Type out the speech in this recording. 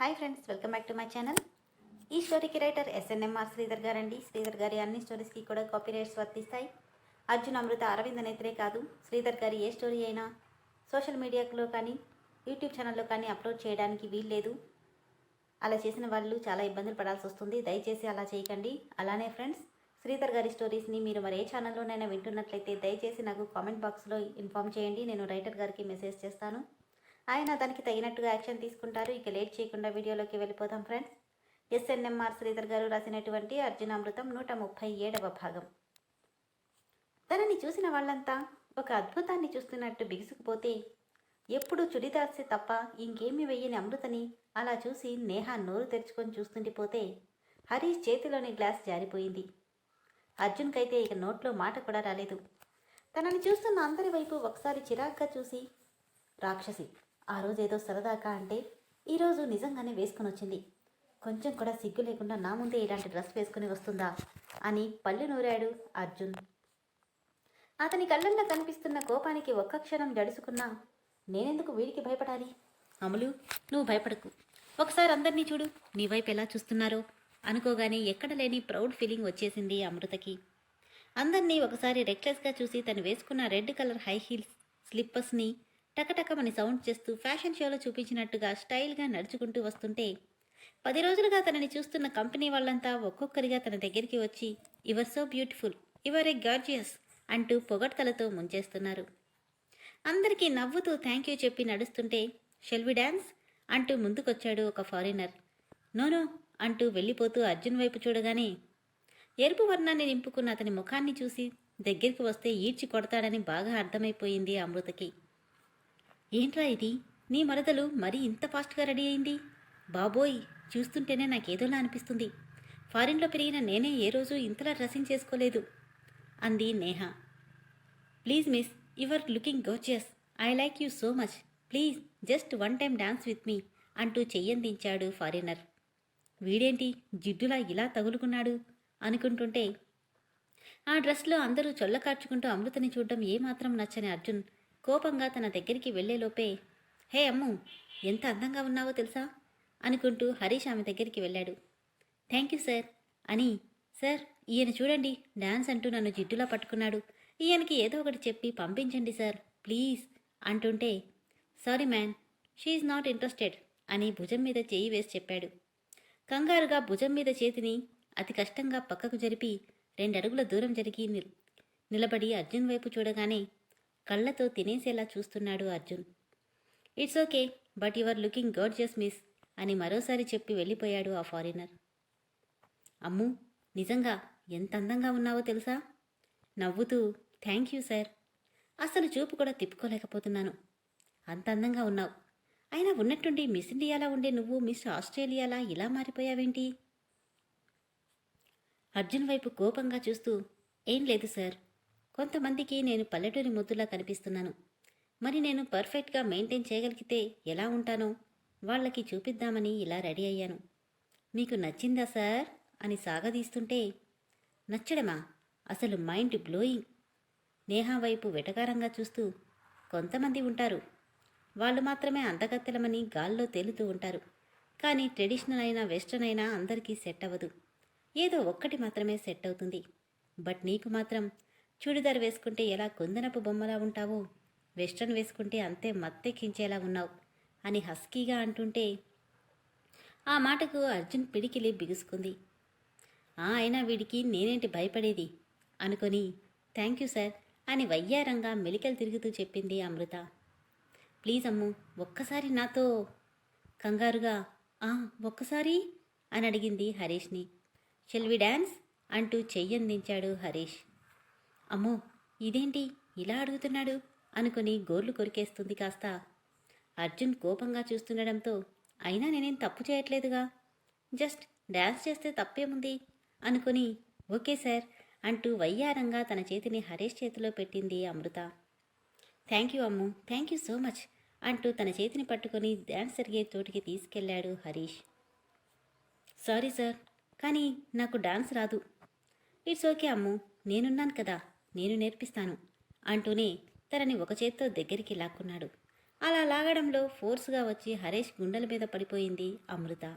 Hi friends welcome back to my channel. ఈ స్టోరీకి writer SNMR Sridhar గారండి. శ్రీధర్ గారి అన్ని స్టోరీస్కి కూడా కాపీ రైట్స్ వర్తిస్తాయి. అర్జున్ అమృత అరవింద్ నేత్రే కాదు శ్రీధర్ గారి ఏ స్టోరీ అయినా సోషల్ మీడియాలో కానీ యూట్యూబ్ ఛానల్లో కానీ అప్లోడ్ చేయడానికి వీల్లేదు. అలా చేసిన వాళ్ళు చాలా ఇబ్బందులు పడాల్సి వస్తుంది. దయచేసి అలా చేయకండి. అలానే ఫ్రెండ్స్ శ్రీధర్ గారి స్టోరీస్ని మీరు మరి ఏ ఛానల్లోనైనా వింటున్నట్లయితే దయచేసి నాకు కామెంట్ బాక్స్లో ఇన్ఫామ్ చేయండి. నేను రైటర్ గారికి మెసేజ్ చేస్తాను. ఆయన దానికి తగినట్టుగా యాక్షన్ తీసుకుంటారు. ఇక లేట్ చేయకుండా వీడియోలోకి వెళ్ళిపోదాం ఫ్రెండ్స్. ఎస్ఎన్ఎంఆర్ శ్రీధర్ గారు రాసినటువంటి అర్జునామృతం నూట ముప్పై ఏడవ భాగం. తనని చూసిన వాళ్ళంతా ఒక అద్భుతాన్ని చూస్తున్నట్టు బిగుసుకుపోతే ఎప్పుడు చుడిదార్సే తప్ప ఇంకేమీ వెయ్యని అమృతని అలా చూసి నేహ నోరు తెరుచుకొని చూస్తుండిపోతే హరీష్ చేతిలోని గ్లాస్ జారిపోయింది. అర్జున్కైతే ఇక నోట్లో మాట కూడా రాలేదు. తనని చూస్తున్న అందరి వైపు ఒకసారి చిరాగ్గా చూసి రాక్షసి ఆ రోజు ఏదో సరదాకా అంటే ఈరోజు నిజంగానే వేసుకొని వచ్చింది. కొంచెం కూడా సిగ్గు లేకుండా నా ముందే ఇలాంటి డ్రెస్ వేసుకుని వస్తుందా అని పళ్ళు నూరాడు అర్జున్. అతని కళ్ళల్లో కనిపిస్తున్న కోపానికి ఒక్క క్షణం జడుసుకున్నా నేనెందుకు వీడికి భయపడాలి? అమలు నువ్వు భయపడకు. ఒకసారి అందరినీ చూడు నీ వైపు ఎలా చూస్తున్నారో అనుకోగానే ఎక్కడ లేని ప్రౌడ్ ఫీలింగ్ వచ్చేసింది అమృతకి. అందరినీ ఒకసారి రెక్లెస్గా చూసి తను వేసుకున్న రెడ్ కలర్ హై హీల్స్ స్లిప్పర్స్ని టకటకమని సౌండ్ చేస్తూ ఫ్యాషన్ షోలో చూపించినట్టుగా స్టైల్గా నడుచుకుంటూ వస్తుంటే పది రోజులుగా తనని చూస్తున్న కంపెనీ వాళ్ళంతా ఒక్కొక్కరిగా తన దగ్గరికి వచ్చి your so beautiful your a gorgeous అంటూ పొగడ్తలతో ముంచేస్తున్నారు. అందరికీ నవ్వుతూ థ్యాంక్ యూ చెప్పి నడుస్తుంటే షెల్వి డ్యాన్స్ అంటూ ముందుకొచ్చాడు ఒక ఫారినర్. నోనో అంటూ వెళ్ళిపోతూ అర్జున్ వైపు చూడగానే ఎరుపు వర్ణాన్ని నింపుకున్న అతని ముఖాన్ని చూసి దగ్గరికి వస్తే ఈడ్చి కొడతాడని బాగా అర్థమైపోయింది అమృతకి. ఏంట్రా ఇది? నీ మరదలు మరీ ఇంత ఫాస్ట్గా రెడీ అయింది? బాబోయ్ చూస్తుంటేనే నాకేదోలా అనిపిస్తుంది. ఫారిన్లో పెరిగిన నేనే ఏ రోజు ఇంతలా డ్రెస్సింగ్ చేసుకోలేదు అంది Neha. Please miss your looking gorgeous I like you so much. Please just one time dance with me అంటూ చెయ్యందించాడు ఫారినర్. వీడేంటి జిడ్డులా ఇలా తగులుకున్నాడు? అనుకుంటుంటే ఆ డ్రెస్లో అందరూ చొల్లకార్చుకుంటూ అమృతని చూడడం ఏమాత్రం నచ్చని అర్జున్. కోపంగా తన దగ్గరికి వెళ్ళేలోపే హే అమ్ము ఎంత అందంగా ఉన్నావో తెలుసా? అనుకుంటూ హరీష్ ఆమె దగ్గరికి వెళ్ళాడు. థ్యాంక్ యూ సార్ అని సార్ ఈయన చూడండి డాన్స్ అంటూ నన్ను జిడ్డులా పట్టుకున్నాడు. ఈయనకి ఏదో ఒకటి చెప్పి పంపించండి సార్ ప్లీజ్ అంటుంటే sorry man she's not interested అని భుజం మీద చేయి వేసి చెప్పాడు. కంగారుగా భుజం మీద చేతిని అతి కష్టంగా పక్కకు జరిపి రెండడుగుల దూరం జరిగి నిల్- నిలబడి అర్జున్ వైపు చూడగానే కళ్ళతో తినేసేలా చూస్తున్నాడు Arjun. It's okay but your looking gorgeous miss అని మరోసారి చెప్పి వెళ్ళిపోయాడు ఆ ఫారినర్. అమ్ము నిజంగా ఎంత అందంగా ఉన్నావో తెలుసా? నవ్వుతూ థ్యాంక్ యూ సార్. అసలు చూపు కూడా తిప్పుకోలేకపోతున్నాను. అంత అందంగా ఉన్నావు. అయినా ఉన్నట్టుండి మిస్ ఇండియాలా ఉండే నువ్వు మిస్ ఆస్ట్రేలియాలా ఇలా మారిపోయావేంటి? అర్జున్ వైపు కోపంగా చూస్తూ ఏం లేదు సార్. కొంతమందికి నేను పల్లెటూరి ముద్దులా కనిపిస్తున్నాను. మరి నేను పర్ఫెక్ట్గా మెయింటైన్ చేయగలిగితే ఎలా ఉంటానో వాళ్ళకి చూపిద్దామని ఇలా రెడీ అయ్యాను. మీకు నచ్చిందా సార్? అని సాగదీస్తుంటే నచ్చడమా? అసలు మైండ్ బ్లోయింగ్. నేహా వైపు వెటకారంగా చూస్తూ కొంతమంది ఉంటారు. వాళ్ళు మాత్రమే అందగత్తెలమని గాల్లో తేలుతూ ఉంటారు. కానీ ట్రెడిషనల్ అయినా వెస్ట్రన్ అయినా అందరికీ సెట్ అవ్వదు. ఏదో ఒక్కటి మాత్రమే సెట్ అవుతుంది. బట్ నీకు మాత్రం చూడిదార్ వేసుకుంటే ఎలా కుందనపు బొమ్మలా ఉంటావో? వెస్ట్రన్ వేసుకుంటే అంతే మత్తెక్కించేలా ఉన్నావు అని హస్కీగా అంటుంటే ఆ మాటకు అర్జున్ పిడికిలి బిగుసుకుంది. ఆ అయినా వీడికి నేనేంటి భయపడేది? అనుకొని థ్యాంక్ యూ సార్ అని వయ్యారంగా మెలికలు తిరుగుతూ చెప్పింది అమృత. ప్లీజ్ అమ్ము ఒక్కసారి నాతో కంగారుగా ఆ ఒక్కసారి? అని అడిగింది హరీష్ని. షెల్వి డ్యాన్స్ అంటూ చెయ్యందించాడు హరీష్. అమ్మో ఇదేంటి? ఇలా అడుగుతున్నాడు? అనుకుని గోర్లు కొరికేస్తుంది కాస్త. అర్జున్ కోపంగా చూస్తుండడంతో అయినా నేనేం తప్పు చేయట్లేదుగా? జస్ట్ డ్యాన్స్ చేస్తే తప్పేముంది? అనుకుని ఓకే సార్ అంటూ వయ్యారంగా తన చేతిని హరీష్ చేతిలో పెట్టింది Amrutha. Thank you Ammu thank you so much అంటూ తన చేతిని పట్టుకొని డ్యాన్స్ జరిగే చోటికి తీసుకెళ్ళాడు హరీష్. సారీ సార్ కానీ నాకు డాన్స్ రాదు. ఇట్స్ ఓకే అమ్ము నేనున్నాను కదా. నేను నేర్పిస్తాను అంటూనే తనని ఒక చేత్తో దగ్గరికి లాక్కున్నాడు. అలా లాగడంలో ఫోర్స్గా వచ్చి హరీష్ గుండెల మీద పడిపోయింది అమృత.